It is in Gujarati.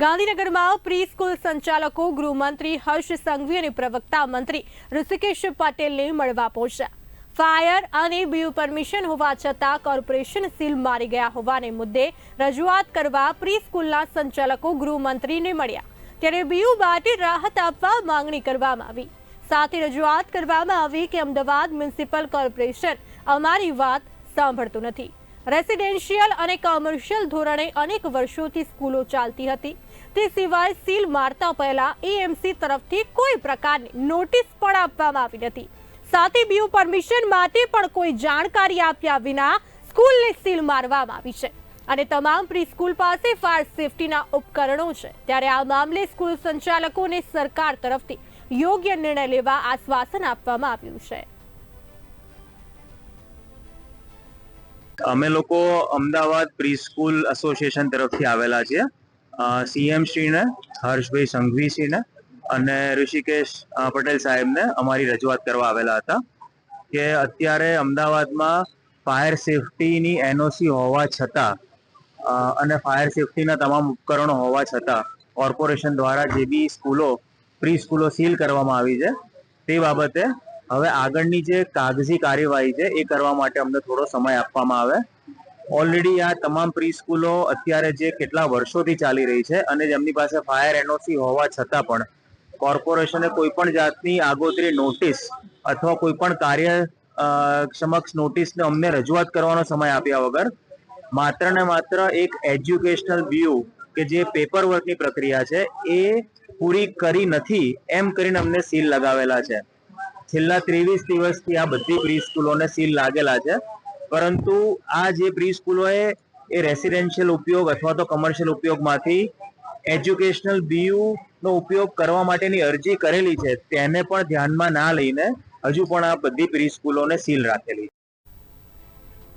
ગાંધીનગરમાં પ્રી સ્કૂલ સંચાલકો, ગૃહમંત્રી હર્ષ સંઘવી અને પ્રવક્તા મંત્રી ઋષિકેશ પટેલને મળવા પહોંચ્યા. ફાયર અને બીયુ પરમિશન હોવા છતાં કોર્પોરેશન સીલ મારી ગયા હોવાને મુદ્દે રજૂઆત કરવા પ્રી સ્કૂલના સંચાલકો, ગૃહમંત્રીને મળ્યા. ત્યારે બીયુ માટે રાહત આપવા માંગણી કરવામાં આવી. સાથે રજૂઆત કરવામાં આવી કે અમદાવાદ મ્યુનિસિપલ કોર્પોરેશન અમારી વાત સાંભળતું નથી. રેસિડેન્શિયલ અને કોમર્શિયલ ધોરણે અનેક વર્ષોથી સ્કૂલો ચાલતી હતી. તે સિવાય સીલ મારતા પહેલા એએમસી તરફથી કોઈ પ્રકારની નોટિસ પણ આપવામાં આવી નથી. સાથે બીયુ પરમિશન માટે પણ કોઈ જાણકારી આપ્યા વિના સ્કૂલને સીલ મારવામાં આવી છે. અને તમામ પ્રી સ્કૂલ પાસે ફાયર સેફટીના ઉપકરણો છે. ત્યારે આ મામલે સ્કૂલ સંચાલકોને સરકાર તરફથી યોગ્ય નિર્ણય લેવા આશ્વાસન આપવામાં આવ્યું છે. અમે લોકો અમદાવાદ પ્રી સ્કૂલ એસોસિએશન તરફથી આવેલા છીએ. સીએમ શ્રીને, હર્ષભાઈ સંઘવીશ્રીને અને ઋષિકેશ પટેલ સાહેબને અમારી રજૂઆત કરવા આવેલા હતા કે અત્યારે અમદાવાદમાં ફાયર સેફટીની એનઓસી હોવા છતાં અને ફાયર સેફટીના તમામ ઉપકરણો હોવા છતાં કોર્પોરેશન દ્વારા જે બી સ્કૂલો, પ્રી સ્કૂલો સીલ કરવામાં આવી છે, તે બાબતે હવે આગળની જે કાગજી કાર્યવાહી છે એ કરવા માટે અમને થોડો સમય આપવામાં આવે. ઓલરેડી આ તમામ પ્રી સ્કૂલો અત્યારે જે કેટલા વર્ષોથી ચાલી રહી છે અને જેમની પાસે ફાયર એનઓસી હોવા છતાં પણ કોર્પોરેશને કોઈ પણ જાતની આગોતરી નોટિસ અથવા કોઈ પણ કાર્ય સમક્ષ નોટિસને અમને રજૂઆત કરવાનો સમય આપ્યા વગર માત્ર ને માત્ર એક એજ્યુકેશનલ વ્યૂ કે જે પેપર વર્કની પ્રક્રિયા છે એ પૂરી કરી નથી એમ કરીને અમને સીલ લગાવેલા છે. છેલ્લા ત્રેવીસ દિવસથી આ બધી પ્રી સ્કૂલોને સીલ લાગેલા છે. પરંતુ આ જે પ્રી સ્કૂલોએ એ રેસિડેન્શિયલ ઉપયોગ અથવા તો કમર્શિયલ ઉપયોગમાંથી એજ્યુકેશનલ બીયુ નો ઉપયોગ કરવા માટેની અરજી કરેલી છે, તેને પણ ધ્યાનમાં ના લઈને હજુ પણ આ બધી પ્રી સ્કૂલોને સીલ રાખેલી